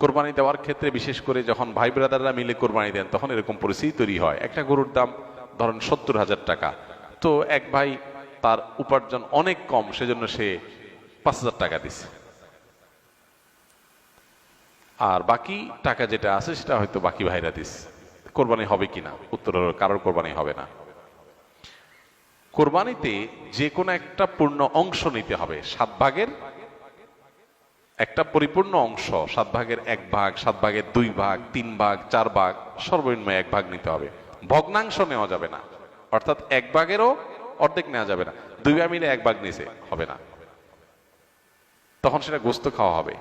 কোরবানি দেওয়ার ক্ষেত্রে, বিশেষ করে যখন ভাই ব্রাদাররা মিলে কোরবানি দেন, তখন এরকম পরিস্থিতি তৈরি হয়। একটা গরুর দাম ধরেন সত্তর হাজার টাকা। তো এক ভাই তার উপার্জন অনেক কম, সেজন্য সে পাঁচ হাজার টাকা দিছে। আর বাকি টাকা যেটা আছে, সেটা হয়তো বাকি ভাইরা দিস কোরবানি হবে কিনা? উত্তর হলো, কারোর কোরবানি হবে না। কোরবানিতে যে কোনো একটা পূর্ণ অংশ নিতে হবে। সাত ভাগের একটা পরিপূর্ণ অংশ, সাত ভাগের এক ভাগ, সাত ভাগের দুই ভাগ, তিন ভাগ, চার ভাগ, সর্বনিম্ন এক ভাগ নিতে হবে। ভগ্নাংশ নেওয়া যাবে না। অর্থাৎ এক ভাগেরও অর্ধেক নেওয়া যাবে না। দুই ভাগ মিলে এক ভাগ নিচে হবে না। তখন সেটা গোস্ত খাওয়া হবে।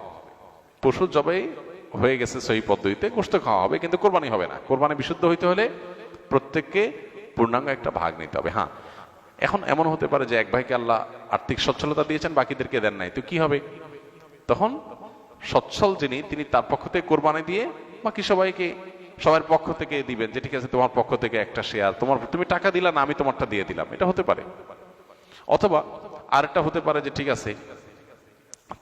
পশু জবে হয়ে গেছে সেই পদ্ধতিতে গোস্ত খাওয়া হবে, কিন্তু কোরবানি হবে না। কোরবানি বিশুদ্ধ হইতে হলে প্রত্যেককে পূর্ণাঙ্গ একটা ভাগ নিতে হবে। হ্যাঁ এখন এমন হতে পারে যে এক ভাইকে আল্লাহ আর্থিক সচ্ছলতা দিয়েছেন, বাকিদেরকে দেন নাই। তো কি হবে? তখন সচ্ছল যিনি, তিনি তার পক্ষ থেকে কোরবানি দিয়ে বাকি সবাইকে, সবার পক্ষ থেকে দিবেন যে, ঠিক আছে, তোমার পক্ষ থেকে একটা শেয়ার তোমার, তুমি টাকা দিলা না, আমি তোমারটা দিয়ে দিলাম। এটা হতে পারে। অথবা আরেকটা হতে পারে যে, ঠিক আছে,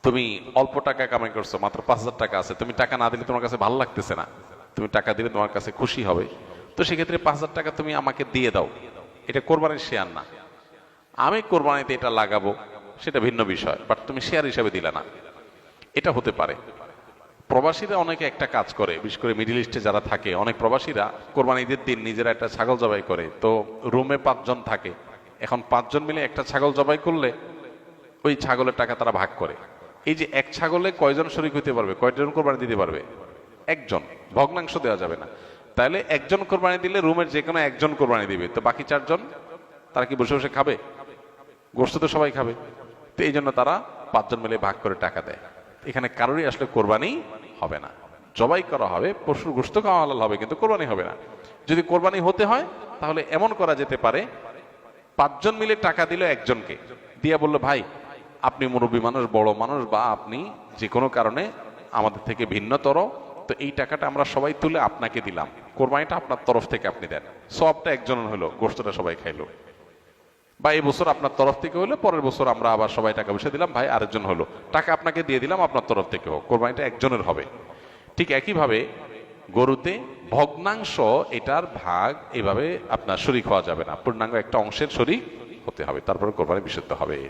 তুমি অল্প টাকা কামাই করছ, মাত্র পাঁচ হাজার টাকা আছে। তুমি টাকা না দিলে তোমার কাছে ভালো লাগতেছে না। তুমি টাকা দিলে তোমার কাছে খুশি হবে। তো সেক্ষেত্রে পাঁচ হাজার টাকা তুমি আমাকে দিয়ে দাও। এটা কোরবানির শেয়ার না। আমি কোরবানিতে এটা লাগাবো, সেটা ভিন্ন বিষয় বাট তুমি শেয়ার হিসাবে দিলে না। এটা হতে পারে। প্রবাসীরা অনেকে একটা কাজ করে, বিশেষ করে মিডিল ইস্টে যারা থাকে, অনেক প্রবাসীরা কোরবানি ঈদের দিন নিজেরা একটা ছাগল জবাই করে। তো রুমে পাঁচজন থাকে, এখন পাঁচজন মিলে একটা ছাগল জবাই করলে ওই ছাগলের টাকা তারা ভাগ করে। এই যে এক ছাগলে কয়জন শরিক হইতে পারবে কয়জন কোরবানি দিতে পারবে? একজন, ভগ্নাংশ দেওয়া যাবে না। তাহলে একজন কোরবানি দিলে রুমের যে কোনো একজন কোরবানি দিবে। তো বাকি চারজন, তারা কি বসে বসে খাবে? গোস্ত তো সবাই খাবে। তো এই জন্য তারা পাঁচজন মিলে ভাগ করে টাকা দেয়। এখানে কারোরই আসলে কোরবানি হবে না। জবাই করা হবে, পশুর গোস্ত খাওয়া হালাল হবে, কিন্তু কোরবানি হবে না। যদি কোরবানি হতে হয়, তাহলে এমন করা যেতে পারে, পাঁচজন মিলে টাকা দিল একজনকে। দিয়া বলল, ভাই, আপনি মুরব্বী মানুষ, বড় মানুষ বা আপনি যে কোনো কারণে আমাদের থেকে ভিন্নতর, তো এই টাকাটা আমরা সবাই তুলে আপনাকে দিলাম। কোরবানিটা আপনার তরফ থেকে আপনি দেন। সবটা একজনের হলো গোষ্ঠটা সবাই খাইলো। বা এই বছর আপনার তরফ থেকে হলে, পরের বছর আমরা আবার সবাই টাকা পয়সা দিলাম, ভাই আরেকজন হলো। টাকা আপনাকে দিয়ে দিলাম, আপনার তরফ থেকে হোক, কোরবানিটা একজনের হবে। ঠিক একইভাবে গরুতে ভগ্নাংশ এটার ভাগ এভাবে আপনার শরিক হওয়া যাবে না। পূর্ণাঙ্গ একটা অংশের শরিক হতে হবে, তারপরে কোরবানি বিশুদ্ধ হবে।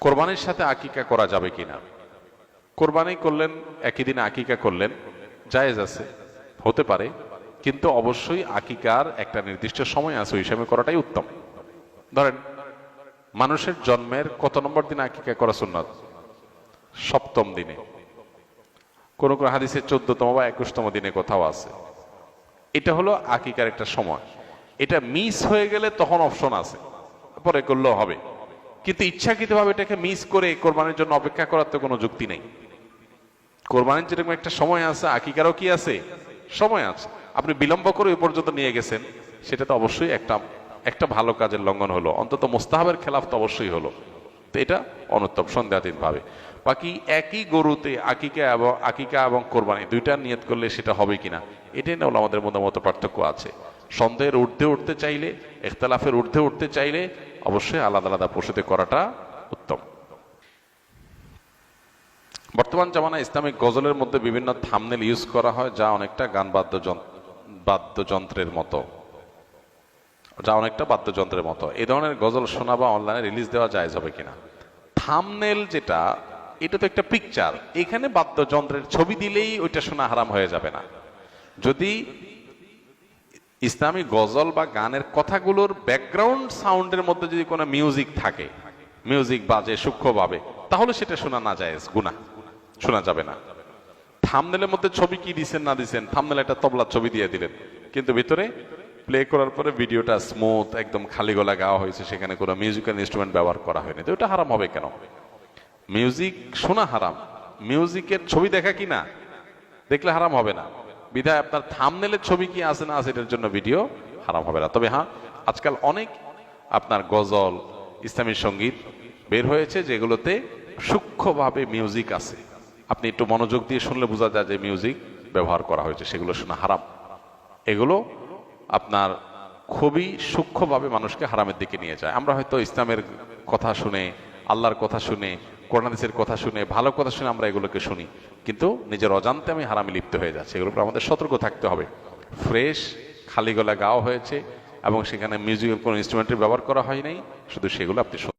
কোরবানির সাথে আকিকা করা যাবে কিনা? কোরবানি করলেন, একই দিনে আকিকা করলেন, জায়েজ আছে, হতে পারে, কিন্তু অবশ্যই আকিকার একটা নির্দিষ্ট সময় আছে, ওই সময় করাটাই উত্তম। ধরেন, মানুষের জন্মের কত নম্বর দিনে আকিকা করা সুন্নত? সপ্তম দিনে। কোন কোন হাদিসের চোদ্দতম বা একুশতম দিনে কোথাও আছে। এটা হলো আকিকার একটা সময়। এটা মিস হয়ে গেলে তখন অপশন আছে। পরে করলেও হবে। কিন্তু ইচ্ছাকৃতভাবে এটাকে মিস করে কোরবানির জন্য অপেক্ষা করার তো কোনো যুক্তি নেই। কোরবানির যেরকম একটা সময় আছে, আকিকারও কি আছে? সময় আছে। আপনি বিলম্ব করে ওই পর্যন্ত নিয়ে গেছেন, সেটা তো অবশ্যই একটা একটা ভালো কাজের লঙ্ঘন হলো। অন্তত মোস্তাহাবের খেলাফ তো অবশ্যই হলো। তো এটা অনুত্তম সন্দেহাতীত ভাবে। বাকি একই গরুতে আকিকা এবং আকিকা এবং কোরবানি, দুইটা নিয়ত করলে সেটা হবে কিনা এটাই না হলো আমাদের মধ্যে মতো পার্থক্য আছে। সন্দেহের ঊর্ধ্বে উঠতে চাইলে, এখতালাফের ঊর্ধ্বে উঠতে চাইলে অবশ্যই আলাদা আলাদা পশুতে করাটা উত্তম। বর্তমান জামানায় ইসলামিক গজলের মধ্যে বিভিন্ন থামনেল ইউজ করা হয়, যা অনেকটা গান বাদ্যযন্ত্র বাদ্যযন্ত্রের মতো। যা অনেকটা বাদ্যযন্ত্রের মতো। এই ধরনের গজল শোনা বা অনলাইনে রিলিজ দেওয়া যায় হবে কিনা? থামনেল যেটা, এটা তো একটা পিকচার এখানে বাদ্যযন্ত্রের ছবি দিলেই ওইটা শোনা হারাম হয়ে যাবে না। যদি ইসলামী গজল বা গানের কথাগুলোর ব্যাকগ্রাউন্ড সাউন্ডের মধ্যে যদি কোনো মিউজিক থাকে মিউজিক বাজে সূক্ষ্মভাবে তাহলে সেটা শোনা না যায় গুণা শোনা যাবে না। থামনেলের মধ্যে ছবি কি দিছেন, না দিছেন থামনেল একটা তবলার ছবি দিয়ে দিলেন। কিন্তু ভিতরে প্লে করার পরে ভিডিওটা স্মুথ একদম খালি গলা গাওয়া হয়েছে, সেখানে কোনো মিউজিক্যাল ইনস্ট্রুমেন্ট ব্যবহার করা হয়নি। তো ওটা হারাম হবে কেন? মিউজিক শোনা হারাম। মিউজিকের ছবি দেখা কি না? দেখলে হারাম হবে না। বিধায় আপনার থামনেলের ছবি কি আছে না আছে, এটার জন্য ভিডিও হারাম হবে না। তবে হ্যাঁ আজকাল অনেক আপনার গজল, ইসলামী সংগীত বের হয়েছে, যেগুলোতে সূক্ষ্মভাবে মিউজিক আছে। আপনি একটু মনোযোগ দিয়ে শুনলে বোঝা যায় যে মিউজিক ব্যবহার করা হয়েছে, সেগুলো শোনা হারাম। এগুলো আপনার খুবই সূক্ষ্মভাবে মানুষকে হারামের দিকে নিয়ে যায়। আমরা হয়তো ইসলামের কথা শুনে, আল্লাহর কথা শুনে কোরআনাদিসের কথা শুনে, ভালো কথা শুনে আমরা এগুলোকে শুনি। কিন্তু নিজের অজান্তে আমি হারামে লিপ্ত হয়ে যাচ্ছি। এগুলোর আমাদের সতর্ক থাকতে হবে। ফ্রেশ, খালি গলা গাওয়া হয়েছে এবং সেখানে মিউজিক কোনো ইনস্ট্রুমেন্টের ব্যবহার করা হয় নাই। শুধু সেগুলো আপনি।